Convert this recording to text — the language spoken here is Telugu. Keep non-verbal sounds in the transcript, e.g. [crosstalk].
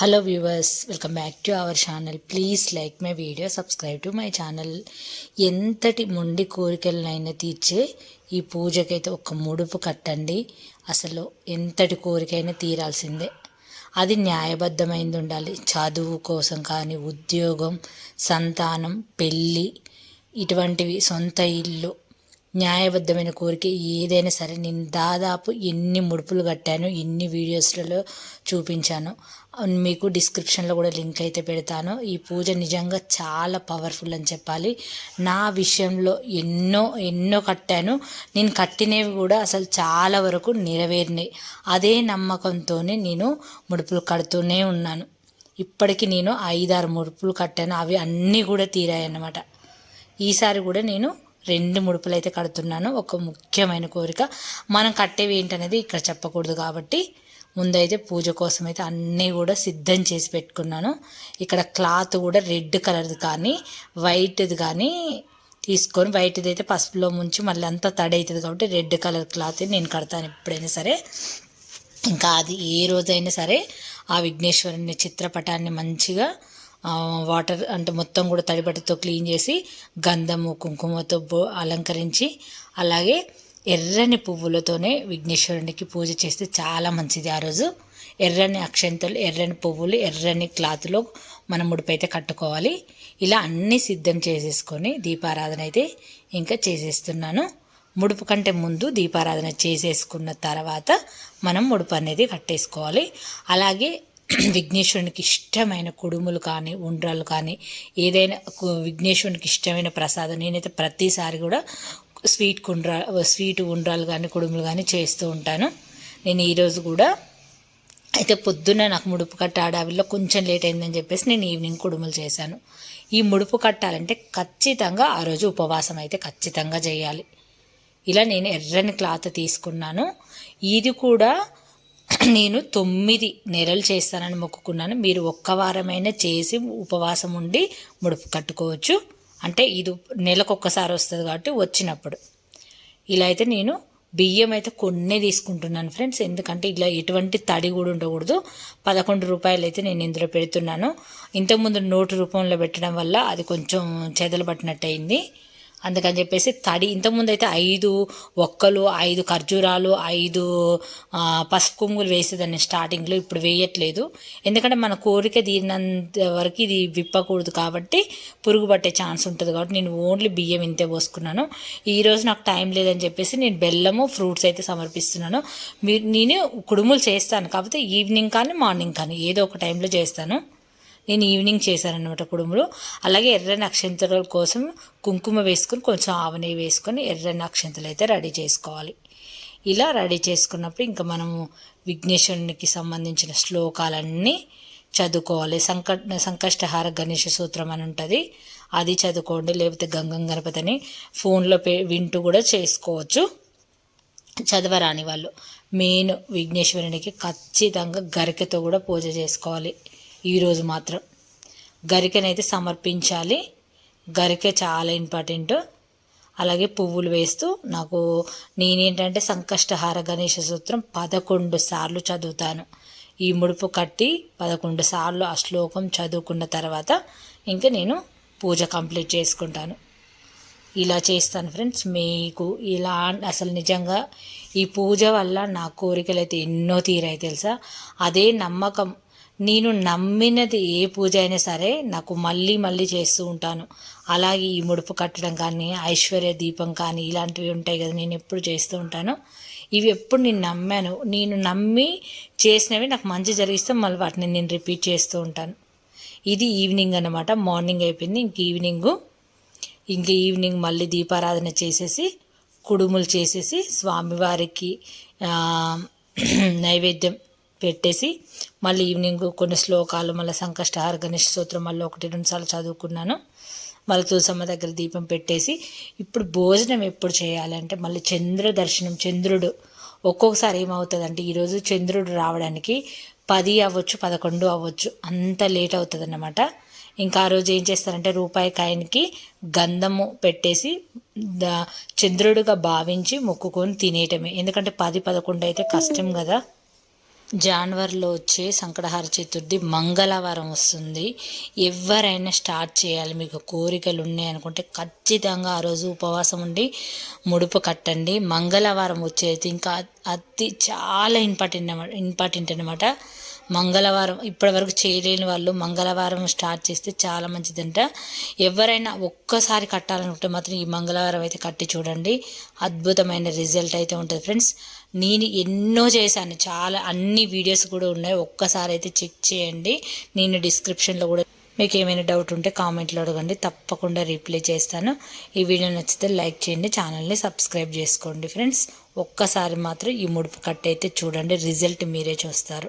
Hello viewers welcome back to our channel please like my video subscribe to my channel ఎంతటి మొండి కోరికలనైనా తీర్చే ఈ పూజకైతే ఒక ముడుపు కట్టండి. అసలు ఎంతటి కోరికైనా తీరాల్సిందే. అది న్యాయబద్ధమైంది ఉండాలి. చదువు కోసం కానీ ఉద్యోగం సంతానం పెళ్ళి ఇటువంటివి సొంత ఇల్లు న్యాయబద్ధమైన కోరిక ఏదైనా సరే నేను దాదాపు ఎన్ని ముడుపులు కట్టాను ఎన్ని వీడియోస్లలో చూపించాను మీకు డిస్క్రిప్షన్లో కూడా లింక్ అయితే పెడతాను. ఈ పూజ నిజంగా చాలా పవర్ఫుల్ అని చెప్పాలి. నా విషయంలో ఎన్నో ఎన్నో కట్టాను. నేను కట్టినవి కూడా అసలు చాలా వరకు నెరవేరినాయి. అదే నమ్మకంతోనే నేను ముడుపులు కడుతూనే ఉన్నాను. ఇప్పటికి నేను ఐదారు ముడుపులు కట్టాను. అవి అన్నీ కూడా తీరాయన్నమాట. ఈసారి కూడా నేను రెండు ముడుపులు అయితే కడుతున్నాను. ఒక ముఖ్యమైన కోరిక. మనం కట్టేవి ఏంటనేది ఇక్కడ చెప్పకూడదు కాబట్టి ముందైతే పూజ కోసం అయితే అన్నీ కూడా సిద్ధం చేసి పెట్టుకున్నాను. ఇక్కడ క్లాత్ కూడా రెడ్ కలర్ది కానీ వైట్ది కానీ తీసుకొని వైట్ది అయితే పసుపులో ముంచి మళ్ళీ అంతా తడి అవుతుంది కాబట్టి రెడ్ కలర్ క్లాత్ నేను కడతాను ఎప్పుడైనా సరే. ఇంకా అది ఏ రోజైనా సరే ఆ విఘ్నేశ్వరుని చిత్రపటాన్ని మంచిగా వాటర్ అంటే మొత్తం కూడా తడిబట్టతో క్లీన్ చేసి గంధము కుంకుమతో అలంకరించి అలాగే ఎర్రని పువ్వులతోనే విఘ్నేశ్వరునికి పూజ చేస్తే చాలా మంచిది ఆ రోజు. ఎర్రని అక్షంతలు ఎర్రని పువ్వులు ఎర్రని క్లాత్లో మనం ముడిపైతే కట్టుకోవాలి. ఇలా అన్నీ సిద్ధం చేసేసుకొని దీపారాధన అయితే ఇంకా చేసేస్తున్నాను. ముడుపు కంటే ముందు దీపారాధన చేసేసుకున్న తర్వాత మనం ముడుపు అనేది కట్టేసుకోవాలి. అలాగే [clears throat] విఘ్నేశ్వరునికి ఇష్టమైన కుడుములు కానీ ఉండ్రాలు కానీ ఏదైనా విఘ్నేశ్వరునికి ఇష్టమైన ప్రసాదం నేనైతే ప్రతిసారి కూడా స్వీట్ కుండ్రా స్వీట్ ఉండ్రాలు కానీ కుడుములు కానీ చేస్తూ ఉంటాను. నేను ఈరోజు కూడా అయితే పొద్దున్న నాకు ముడుపు కట్ట ఆడావిలో కొంచెం లేట్ అయిందని చెప్పేసి నేను ఈవినింగ్ కుడుములు చేశాను. ఈ ముడుపు కట్టాలంటే ఖచ్చితంగా ఆ రోజు ఉపవాసం అయితే ఖచ్చితంగా చేయాలి. ఇలా నేను ఎర్రని క్లాత్ తీసుకున్నాను. ఇది కూడా నేను తొమ్మిది నెలలు చేస్తానని మొక్కుకున్నాను. మీరు ఒక్క వారమైనా చేసి ఉపవాసం ఉండి ముడుపు కట్టుకోవచ్చు. అంటే ఇది నెలకు ఒక్కసారి వస్తుంది కాబట్టి వచ్చినప్పుడు. ఇలా అయితే నేను బియ్యం అయితే కొన్నే తీసుకుంటున్నాను ఫ్రెండ్స్. ఎందుకంటే ఇలా ఎటువంటి తడి కూడా ఉండకూడదు. పదకొండు రూపాయలు అయితే నేను ఇందులో పెడుతున్నాను. ఇంతకుముందు నోటు రూపంలో పెట్టడం వల్ల అది కొంచెం చెదలు పట్టినట్టు అయింది. అందుకని చెప్పేసి తడి ఇంతకుముందు అయితే ఐదు ఒక్కలు ఐదు ఖర్జూరాలు ఐదు పసుపు కొమ్ములు వేసేదాన్ని స్టార్టింగ్లో ఇప్పుడు వేయట్లేదు. ఎందుకంటే మన కోరిక తీరినంత వరకు ఇది విప్పకూడదు కాబట్టి పురుగు పట్టే ఛాన్స్ ఉంటుంది కాబట్టి నేను ఓన్లీ బియ్యం ఇంతే పోసుకున్నాను. ఈరోజు నాకు టైం లేదని చెప్పేసి నేను బెల్లము ఫ్రూట్స్ అయితే సమర్పిస్తున్నాను. మీరు నేను కుడుములు చేస్తాను కాకపోతే ఈవినింగ్ కానీ మార్నింగ్ కానీ ఏదో ఒక టైంలో చేస్తాను. నేను ఈవినింగ్ చేశానన్నమాట కుడుములు. అలాగే ఎర్రని అక్షంతల కోసం కుంకుమ వేసుకొని కొంచెం ఆవనే వేసుకొని ఎర్రని అక్షంతలు అయితే రెడీ చేసుకోవాలి. ఇలా రెడీ చేసుకున్నప్పుడు ఇంకా మనము విఘ్నేశ్వరునికి సంబంధించిన శ్లోకాలన్నీ చదువుకోవాలి. సంక సంకష్టహార గణేష సూత్రం అని ఉంటుంది. అది చదువుకోండి. లేకపోతే గంగం గణపతిని ఫోన్లో పే వింటూ కూడా చేసుకోవచ్చు. చదవరాని వాళ్ళు. మెయిన్ విఘ్నేశ్వరునికి ఖచ్చితంగా గరికతో కూడా పూజ చేసుకోవాలి. ఈరోజు మాత్రం. గరికనైతే సమర్పించాలి. గరిక చాలా ఇంపార్టెంట్. అలాగే పువ్వులు వేస్తూ నాకు నేనేంటంటే సంకష్టహార గణేష సూత్రం పదకొండు సార్లు చదువుతాను. ఈ ముడుపు కట్టి పదకొండు సార్లు ఆ శ్లోకం చదువుకున్న తర్వాత ఇంకా నేను పూజ కంప్లీట్ చేసుకుంటాను. ఇలా చేస్తాను ఫ్రెండ్స్. మీకు ఇలా అసలు నిజంగా ఈ పూజ వల్ల నా కోరికలు అయితే ఎన్నో తీరాయి తెలుసా? అదే నమ్మకం నేను నమ్మినది ఏ పూజ అయినా సరే నాకు మళ్ళీ మళ్ళీ చేస్తూ ఉంటాను. అలాగే ఈ ముడుపు కట్టడం కానీ ఐశ్వర్య దీపం కానీ ఇలాంటివి ఉంటాయి కదా నేను ఎప్పుడు చేస్తూ ఉంటాను. ఇవి ఎప్పుడు నేను నమ్మాను. నేను నమ్మి చేసినవి నాకు మంచి జరిగిస్తే మళ్ళీ వాటిని నేను రిపీట్ చేస్తూ ఉంటాను. ఇది ఈవినింగ్ అనమాట మార్నింగ్ అయిపోయింది. ఇంక ఈవినింగ్ ఇంక ఈవినింగ్ మళ్ళీ దీపారాధన చేసేసి కుడుములు చేసేసి స్వామివారికి నైవేద్యం పెట్టేసి మళ్ళీ ఈవినింగ్ కొన్ని శ్లోకాలు మళ్ళీ సంకష్టహార గణేష్ సూత్రం మళ్ళీ ఒకటి రెండు సార్లు చదువుకున్నాను. మళ్ళీ తులసమ్మ దగ్గర దీపం పెట్టేసి ఇప్పుడు భోజనం ఎప్పుడు చేయాలంటే మళ్ళీ చంద్ర దర్శనం చంద్రుడు ఒక్కొక్కసారి ఏమవుతుందంటే ఈరోజు చంద్రుడు రావడానికి పది అవ్వచ్చు పదకొండు అవ్వచ్చు అంత లేట్ అవుతుంది అన్నమాట ఇంకా ఆ రోజు ఏం చేస్తారంటే రూపాయి కాయనికి గంధము పెట్టేసి చంద్రుడుగా భావించి మొక్కుకొని తినేయటమే. ఎందుకంటే పది పదకొండు అయితే కష్టం కదా. జాన్వరిలో వచ్చే సంకటహార చతుర్థి మంగళవారం వస్తుంది. ఎవరైనా స్టార్ట్ చేయాలి మీకు కోరికలు ఉన్నాయి అనుకుంటే ఖచ్చితంగా ఆ రోజు ఉపవాసం ఉండి ముడుపు కట్టండి. మంగళవారం వచ్చేది ఇంకా అతి చాలా ఇంపార్టెంట్ ఇంపార్టెంట్ అనమాట మంగళవారం ఇప్పటివరకు చేయలేని వాళ్ళు మంగళవారం స్టార్ట్ చేస్తే చాలా మంచిదంట. ఎవరైనా ఒక్కసారి కట్టాలనుకుంటే మాత్రం ఈ మంగళవారం అయితే కట్టి చూడండి. అద్భుతమైన రిజల్ట్ అయితే ఉంటుంది ఫ్రెండ్స్. నేను ఎన్నో చేశాను. చాలా అన్ని వీడియోస్ కూడా ఉన్నాయి. ఒక్కసారి అయితే చెక్ చేయండి. నేను డిస్క్రిప్షన్లో కూడా మీకు ఏమైనా డౌట్ ఉంటే కామెంట్లో అడగండి. తప్పకుండా రిప్లై చేస్తాను. ఈ వీడియో నచ్చితే లైక్ చేయండి ఛానల్ని సబ్స్క్రైబ్ చేసుకోండి ఫ్రెండ్స్. ఒక్కసారి మాత్రం ఈ ముడుపు కట్ అయితే చూడండి. రిజల్ట్ మీరే చూస్తారు.